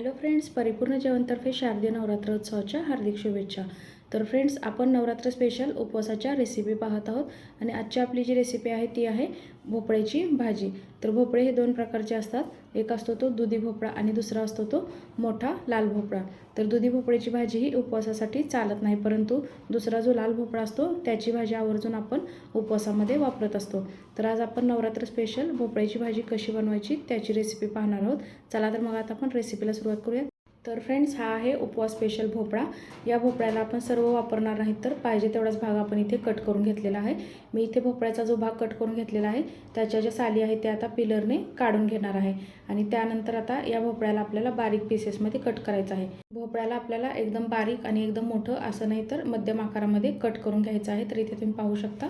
Hello friends परिपूर्ण जेवणतर्फे शारदीय नवरात्रोत्सवाच्या हार्दिक शुभेच्छा. तर फ्रेंड्स आपण नवरात्र स्पेशल उपवासाच्या रेसिपी पाहत आहोत आणि आजची आपली जी रेसिपी आहे ती आहे भोपळ्याची भाजी. तर भोपळे हे दोन प्रकारचे असतात. एक असतो तो दुधी भोपळा आणि दुसरा असतो तो मोठा लाल भोपळा. तर दुधी भोपळ्याची भाजी ही उपवासासाठी चालत नाही परंतु दुसरा जो लाल भोपळा असतो त्याची भाजी आवर्जून आपण उपवासामध्ये वापरत असतो. तर आज आपण नवरात्र स्पेशल भोपळ्याची भाजी कशी बनवायची त्याची रेसिपी पाहणार आहोत. चला तर मग आता आपण रेसिपीला सुरुवात करूया तर फ्रेंड्स हा आहे उपवास स्पेशल भोपळा. या भोपळ्याला आपण सर्व वापरणार नाहीत तर पाहिजे तेवढाच भाग आपण इथे कट करून घेतलेला आहे. मी इथे भोपळ्याचा जो भाग कट करून घेतलेला आहे त्याच्या ज्या साली आहेत त्या आता पिलरने काढून घेणार आहे. आणि त्यानंतर आता या भोपळ्याला आपल्याला बारीक पीसेसमध्ये कट करायचं आहे. भोपळ्याला आपल्याला एकदम बारीक आणि एकदम मोठं असं नाही तर मध्यम आकारामध्ये कट करून घ्यायचं आहे. तर इथे तुम्ही पाहू शकता.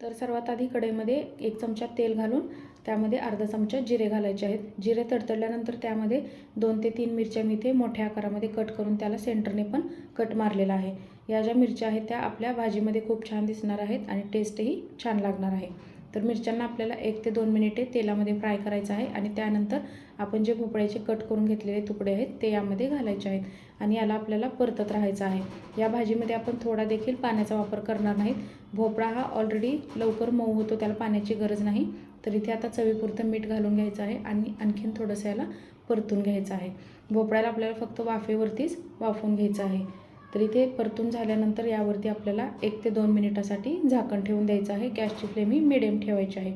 तर सर्वात आधी कढईमध्ये एक चमचा तेल घालून त्यामध्ये अर्धा चमचा जिरे घालायचे आहेत. जिरे तडतडल्यानंतर त्यामध्ये दोन ते तीन मिरच्या मी इथे मोठ्या आकारामध्ये कट करून त्याला सेंटरने पण कट मारलेला आहे. या ज्या मिरच्या आहेत त्या आपल्या भाजीमध्ये खूप छान दिसणार आहेत आणि टेस्टही छान लागणार आहे. तर मिरच्यांना आपल्याला एक ते दोन मिनिटे तेलामध्ये फ्राय करायचं आहे आणि त्यानंतर आपण जे भोपळ्याचे कट करून घेतलेले तुकडे आहेत ते यामध्ये घालायचे आहेत. आणि याला आपल्याला परतत राहायचं आहे. या भाजीमध्ये आपण थोडा देखील पाण्याचा वापर करणार नाहीत. भोपळा हा ऑलरेडी लवकर मऊ होतो त्याला पाण्याची गरज नाही. तर इथे आता चवीपुरतं मीठ घालून घ्यायचं आहे आणि आणखीन थोडंसं याला परतून घ्यायचं आहे. भोपळ्याला आपल्याला फक्त वाफेवरतीच वाफवून घ्यायचं आहे. तर इथे परतून झाल्यानंतर यावरती आपल्याला एक ते दोन मिनिटासाठी झाकण ठेवून द्यायचं आहे. गॅसची फ्लेम ही मिडियम ठेवायची आहे.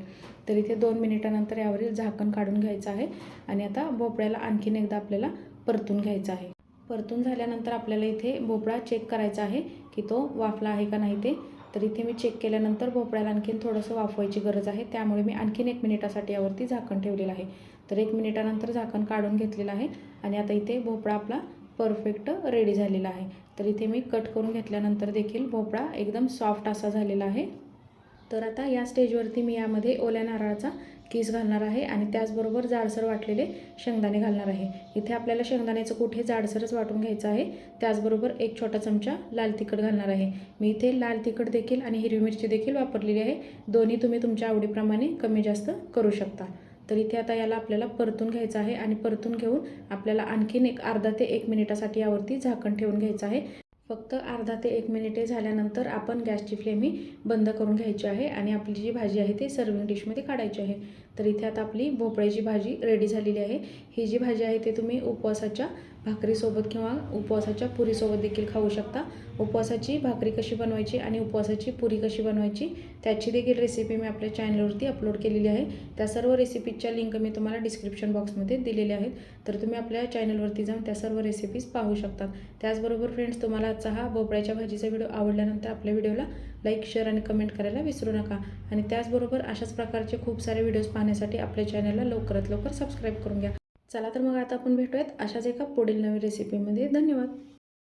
तर इथे दोन मिनिटानंतर यावरील झाकण काढून घ्यायचं आहे आणि आता भोपळ्याला आणखीन एकदा आपल्याला परतून घ्यायचं आहे. परतून झाल्यानंतर आपल्याला इथे भोपळा चेक करायचा आहे की तो वाफला आहे का नाही ते. तर इथे मी चेक केल्यानंतर भोपळ्याला आणखीन थोडंसं वाफवायची गरज आहे. त्यामुळे मी आणखीन एक मिनिटासाठी यावरती झाकण ठेवलेलं आहे. तर एक मिनिटानंतर झाकण काढून घेतलेलं आहे आणि आता इथे भोपळा आपला परफेक्ट रेडी झालेला आहे. तर इथे मी कट करून घेतल्यानंतर देखील भोपळा एकदम सॉफ्ट असा झालेला आहे. तर आता या स्टेजवरती मी यामध्ये ओल्या नारळाचा किस घालणार आहे आणि त्याचबरोबर जाडसर वाटलेले शेंगदाणे घालणार आहे. इथे आपल्याला शेंगदाण्याचं कुठे जाडसरच वाटून घ्यायचं आहे त्याचबरोबर एक छोटा चमचा लाल तिखट घालणार आहे. मी इथे लाल तिखट देखील आणि हिरवी मिरची देखील वापरलेली आहे. दोन्ही तुम्ही तुमच्या आवडीप्रमाणे कमी जास्त करू शकता. तर इथे आता याला आपल्याला परतून घ्यायचं आहे आणि परतून घेऊन आपल्याला आणखीन एक अर्धा ते एक मिनिटासाठी यावरती झाकण ठेवून घ्यायचं आहे. फक्त अर्धा ते एक मिनिटे झाल्यानंतर आपण गॅसची फ्लेम ही बंद करून घ्यायची आहे आणि आपली जी भाजी आहे ती सर्विंग डिशमध्ये काढायची आहे. तर इथे आता आपली भोपळ्याची भाजी रेडी झालेली आहे. ही जी भाजी आहे ते तुम्ही उपवासाच्या भाकरीसोबत किंवा उपवासाच्या पुरीसोबत देखील खाऊ शकता. उपवासाची भाकरी कशी बनवायची आणि उपवासाची पुरी कशी बनवायची त्याची देखील रेसिपी मी आपल्या चॅनलवरती अपलोड केलेली आहे. त्या सर्व रेसिपीजच्या लिंक मी तुम्हाला डिस्क्रिप्शन बॉक्समध्ये दिलेल्या आहेत. तर तुम्ही आपल्या चॅनलवरती जाऊन त्या सर्व रेसिपीज पाहू शकतात त्याचबरोबर फ्रेंड्स तुम्हाला आजचा हा भोपळ्याच्या भाजीचा व्हिडिओ आवडल्यानंतर आपल्या व्हिडिओला लाईक शेअर आणि कमेंट करायला विसरू नका. आणि त्याचबरोबर अशाच प्रकारचे खूप सारे व्हिडिओज पाहण्यासाठी आपल्या चॅनलला लवकरात लवकर सबस्क्राईब करून घ्या. चला तर मग आता आपण भेटूयात अशाच एका पुढील नवीन रेसिपीमध्ये धन्यवाद!